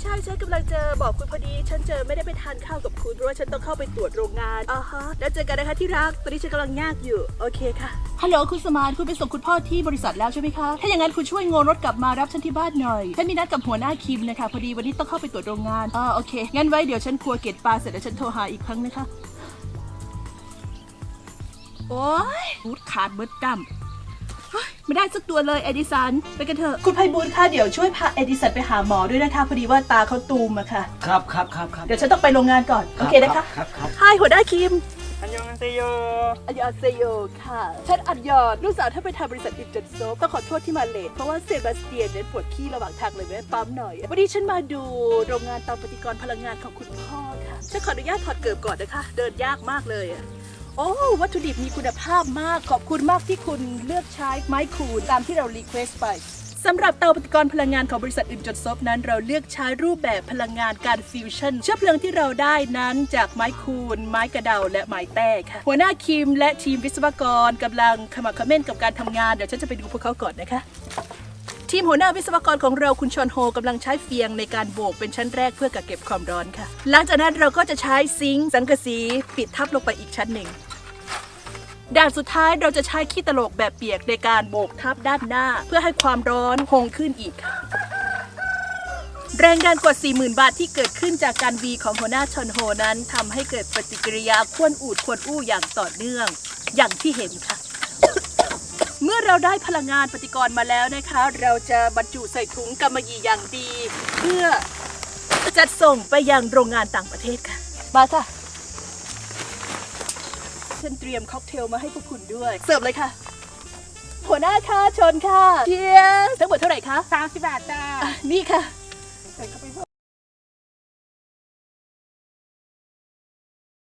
ใช่ฉันกำลังจะบอกคุณพอดี ฉันเจอไม่ได้ไปทานข้าวกับคุณเพราะว่าฉันต้องเข้าไปตรวจโรงงานอ่าฮะแล้วเจอกันนะคะที่รักตอนนี้ฉันกำลังยากอยู่โอเคค่ะฮัลโหลคุณสมานคุณไปส่งคุณพ่อที่บริษัทแล้วใช่ไหมคะถ้าอย่างนั้นคุณช่วยงนรถกลับมารับฉันที่บ้านหน่อยฉันมีนัดกับหัวหน้าคิมนะคะพอดีวันนี้ต้องเข้าไปตรวจโรงงานอ่าโอเคงั้นไว้เดี๋ยวฉันครัวเกตปลาเสร็จแล้วฉันโทรหาอีกครั้งนะคะโอ้ยพูดขาดเบิดกำเฮ้ย ไม่ได้สักตัวเลยเอดิสันไปกันเถอะ คุณไพบูลย์ค่ะเดี๋ยวช่วยพาเอดิสันไปหาหมอด้วยนะคะพอดีว่าตาเขาตูมอะค่ะ ครับครับครับครับเดี๋ยวฉันต้องไปโรงงานก่อน โอเคนะคะครับครับฮายหัวหน้าคิม อันยองอันเซโยอันยอนเซโยค่ะ ฉันอันยอนลูกสาวถ้าไปทำบริษัทอินเจนโซฟต้องขอโทษที่มาเลทเพราะว่าเซบาสเตียนเนี่ยปวดขี้ระหว่างทางเลยแวะปั๊มหน่อย วันนี้ฉันมาดูโรงงานเตาปฏิกรณ์พลังงานของคุณพ่อค่ะ ฉันขออนุญาตถอดเกิบก่อนนะคะ เดินยากมากเลยอะ โอ้วัตถุดิบมีคุณภาพมากขอบคุณมากที่คุณเลือกใช้ไม้คูนตามที่เรารีเควสไปสำหรับเตาปฏิกรณ์พลังงานของบริษัทอิมจดซบนั้น เราเลือกใช้รูปแบบพลังงานการฟิวชั่นเชื้อเพลิงที่เราได้นั้นจากไม้คูน ไม้กระเดาและไม้แต้ค่ะ หัวหน้าคิมและทีมวิศวกรกำลังขมักเขม้นกับการทำงาน เดี๋ยวฉันจะไปดูพวกเขาก่อนนะคะ ทีมหัวหน้าวิศวกรของเราคุณชอนโฮกำลังใช้เฟียงในการโบกเป็นชั้นแรกเพื่อกักเก็บความร้อนค่ะ หลังจากนั้นเราก็จะใช้ซิงค์สังกะสีปิดทับลงไปอีกชั้นหนึ่งด่านสุดท้ายเราจะใช้ขี้ตลกแบบเปียกในการโบกทับด้านหน้า เพื่อให้ความร้อนคงขึ้นอีกค่ะแรงดันกว่า 40,000 บาทที่เกิดขึ้นจากการวีของหัวหน้าชอนโฮนั้นทำให้เกิดปฏิกิริยาควนอูดควนอู้อย่างต่อเนื่อง อย่างที่เห็นค่ะ เมื่อเราได้พลังงานปฏิกรณ์มาแล้วนะคะ เราจะบรรจุใส่ถุงกำมะหยี่อย่างดี เพื่อจัดส่งไปยังโรงงานต่างประเทศค่ะ มาค่ะฉันเตรียมค็อกเทลมาให้พวกคุณด้วย เสิร์ฟเลยค่ะ หัวหน้าค่ะชนค่ะเชียร์ทั้งหมดเท่าไหร่คะสามสิบบาทจ้าอะนี่ค่ะ